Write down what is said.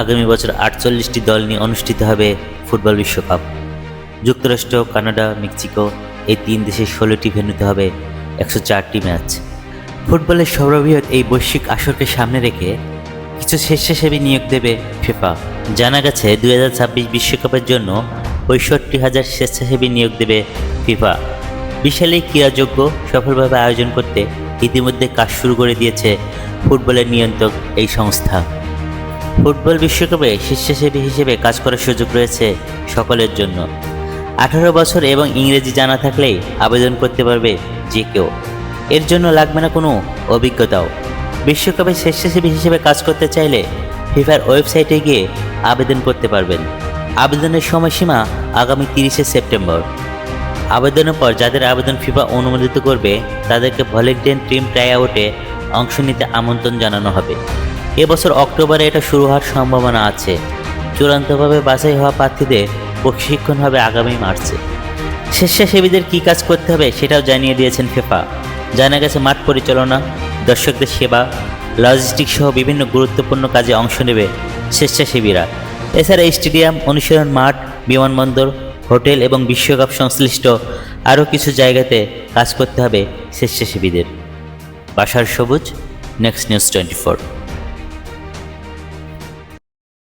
আগামী বছর আটচল্লিশটি দল নিয়ে অনুষ্ঠিত হবে ফুটবল বিশ্বকাপ। যুক্তরাষ্ট্র, কানাডা, মেক্সিকো এই তিন দেশের ষোলোটি ভেন্যুতে হবে একশো চারটি ম্যাচ। ফুটবলের সর্ববৃহৎ এই বৈশ্বিক আসরকে সামনে রেখে কিছু স্বেচ্ছাসেবী নিয়োগ দেবে ফিফা। জানা গেছে, দুই বিশ্বকাপের জন্য পঁয়ষট্টি হাজার স্বেচ্ছাসেবী নিয়োগ দেবে ফিফা। বিশাল এই ক্রীড়াযোগ্য সফলভাবে আয়োজন করতে ইতিমধ্যে কাজ শুরু করে দিয়েছে ফুটবলের নিয়ন্ত্রক এই সংস্থা। ফুটবল বিশ্বকাপে স্বেচ্ছাসেবী হিসেবে কাজ করার সুযোগ রয়েছে সকলের জন্য। আঠারো বছর এবং ইংরেজি জানা থাকলেই আবেদন করতে পারবে যে কেউ। এর জন্য লাগবে না কোনো অভিজ্ঞতাও। বিশ্বকাপে স্বেচ্ছাসেবী হিসেবে কাজ করতে চাইলে ফিফার ওয়েবসাইটে গিয়ে আবেদন করতে পারবেন। আবেদনের সময়সীমা আগামী তিরিশে সেপ্টেম্বর। আবেদনের পর যাদের আবেদন ফিফা অনুমোদিত করবে, তাদেরকে ভলেন্টিয়ার টিম ট্রাই আউটে অংশ নিতে আমন্ত্রণ জানানো হবে। এবছর অক্টোবরে এটা শুরু হওয়ার সম্ভাবনা আছে। চূড়ান্তভাবে বাছাই হওয়া প্রার্থীদের প্রশিক্ষণ হবে আগামী মার্চে। স্বেচ্ছাসেবীদের কী কাজ করতে হবে সেটাও জানিয়ে দিয়েছেন ফেফা। জানা গেছে, মাঠ পরিচালনা, দর্শকদের সেবা লজিস্টিক সহ বিভিন্ন গুরুত্বপূর্ণ কাজে অংশ নেবে স্বেচ্ছাসেবীরা। এছাড়া স্টেডিয়াম, অনুশীলন মাঠ, বিমানবন্দর, হোটেল এবং বিশ্বকাপ সংশ্লিষ্ট আরও কিছু জায়গাতে কাজ করতে হবে স্বেচ্ছাসেবীদের। বাসার সবুজ নেক্সট নিউজ টোয়েন্টি ফোর